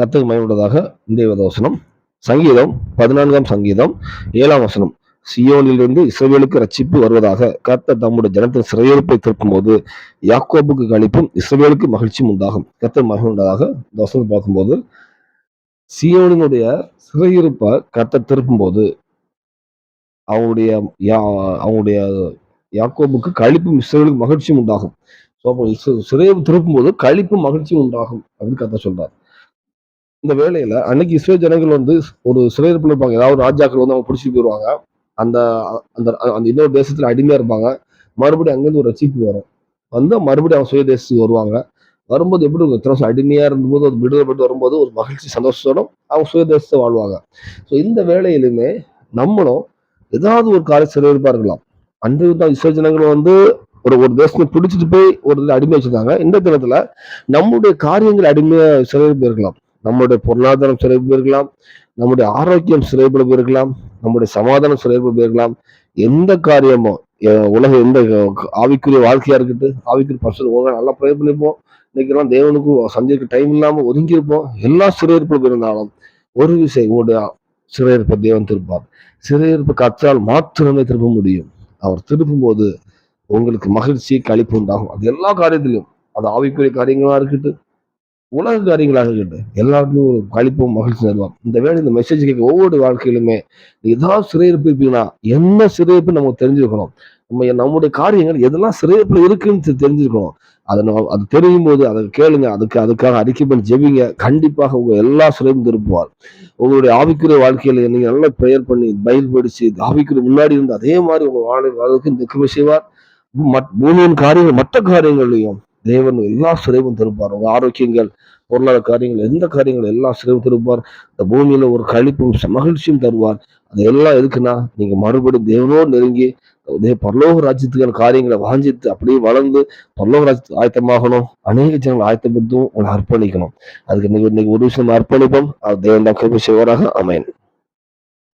கத்துக்கு மயமுள்ளதாக இந்த வசனம். சங்கீதம் பதினான்காம் சங்கீதம் ஏழாம் வசனம். சியோனிலிருந்து இஸ்ரவேலுக்கு ரட்சிப்பு வருவதாக கர்த்தர் தம்முடைய ஜனத்தின் சிறையிருப்பை திருப்பும் போது யாக்கோபுக்கு கணிப்பும் இஸ்ரவேலுக்கு மகிழ்ச்சியும் உண்டாகும். கர்த்தர் மகிழ்ச்சி உண்டதாக தோசனம் பார்க்கும்போது சியோனினுடைய சிறையிருப்பை கர்த்தர் திருப்பும் போது அவங்களுடைய யா- அவங்களுடைய யாக்கோபுக்கு கழிப்பும் இஸ்ரேலுக்கு மகிழ்ச்சியும் உண்டாகும். ஸோ அப்போ சிறையை திருப்பும் போது கழிப்பும் மகிழ்ச்சியும் உண்டாகும் அப்படின்னு கர்த்தர் சொல்றார். இந்த வேலையில அன்னைக்கு இஸ்ரேல் ஜனங்கள் வந்து ஒரு சிறையிருப்பில் இருப்பாங்க ஏதாவது ராஜாக்கள் வந்து அவங்க பிடிச்சிட்டு போயிடுவாங்க அந்த அந்த அந்த இன்னொரு தேசத்துல அடிமையா இருப்பாங்க. மறுபடியும் அங்கேருந்து ஒரு ரசிப்பு வரும். வந்து மறுபடியும் அவங்க சுய தேசத்துக்கு வருவாங்க. வரும்போது எப்படி இருக்கும்? இத்தனை வருஷம் அடிமையா இருந்தபோது ஒரு விடுதலைப்பட்டு வரும்போது ஒரு மகிழ்ச்சி சந்தோஷத்தோட அவங்க சுய தேசத்தை வாழ்வாங்க. ஸோ இந்த வேலையிலுமே நம்மளும் ஏதாவது ஒரு காரிய சிறையிருப்பா இருக்கலாம் அன்று தான் இஸ்ரேல் ஜனங்கள் வந்து ஒரு ஒரு தேசத்தை பிடிச்சிட்டு போய் ஒரு அடிமை வச்சிருந்தாங்க இந்த தினத்துல நம்மளுடைய காரியங்கள் அடிமையா சிறையிருப்பு இருக்கலாம் நம்முடைய பொருளாதாரம் சிறைப்பு போயிருக்கலாம் நம்முடைய ஆரோக்கியம் சிறைப்பட போயிருக்கலாம் நம்முடைய சமாதானம் சிறைப்பட போயிருக்கலாம் எந்த காரியமோ உலக எந்த ஆவிக்குரிய வாழ்க்கையா இருக்கட்டும் ஆவிக்குரிய பர்சன் ஒழுங்கா நல்லா ப்ரே பண்ணிப்போம். இன்னைக்கெல்லாம் தேவனுக்கு சந்திக்க டைம் இல்லாம ஒதுங்கியிருப்போம். எல்லா சிறையிருப்பில் இருந்தாலும் ஒரு விஷயம் உங்களுடைய சிறையிருப்பை தேவன் திருப்பார். சிறையிருப்பு கற்றால் மாத்திரமே திருப்ப முடியும். அவர் திருப்பும் போது உங்களுக்கு மகிழ்ச்சி களிப்பு உண்டாகும். அது எல்லா காரியத்திலையும் அது ஆவிக்குரிய காரியங்களா இருக்கட்டும் உலக காரியங்களாக இருக்கட்டும் எல்லாருக்கும் ஒரு கழிப்பும் மகிழ்ச்சி தருவோம் இந்த வேலை இந்த மெசேஜ் கேட்க ஒவ்வொரு வாழ்க்கையிலுமே ஏதாவது சிறையிருப்பு இருப்பீங்கன்னா என்ன சிறையிருப்பு நமக்கு தெரிஞ்சிருக்கணும். நம்ம நம்முடைய காரியங்கள் எதெல்லாம் சிறையிருப்பில் இருக்குன்னு தெரிஞ்சிருக்கணும். அதை நம்ம அது தெரியும் போது அதை கேளுங்க. அதுக்கு அதுக்காக அறிக்கை பண்ணி ஜெபிங்க. கண்டிப்பாக உங்க எல்லா சிறையும் திருப்புவார் உங்களுடைய ஆவிக்குரிய வாழ்க்கையில நீங்க நல்லா ப்ரேயர் பண்ணி பயில் படிச்சு ஆவிக்குரிய முன்னாடி இருந்து அதே மாதிரி உங்க வாழ்க்கை வாழ்க்கை இந்த செய்வார். பூமியின் காரியங்கள் மற்ற காரியங்களையும் தேவன் எல்லா சிறைவும் திருப்பார். உங்க ஆரோக்கியங்கள் பொருளாதார காரியங்கள் எந்த காரியங்கள் எல்லா சிறைவும் திருப்பார். இந்த பூமியில ஒரு கழிப்பும் மகிழ்ச்சியும் தருவார். அது எல்லாம் எதுக்குன்னா நீங்க மறுபடியும் தேவனோடு நெருங்கி பரலோக ராஜ்யத்துக்கான காரியங்களை வாஞ்சித்து அப்படியே வளர்ந்து பரலோக ராஜ்யத்துக்கு ஆயத்தமாகணும். அநேக ஜனங்கள் ஆயத்தப்படுத்தும் உங்களை அர்ப்பணிக்கணும். அதுக்கு இன்னைக்கு இன்னைக்கு ஒரு விஷயம் அர்ப்பணிப்போம். அது தேவன் தான் கிருபை செய்வாராக. அமையன்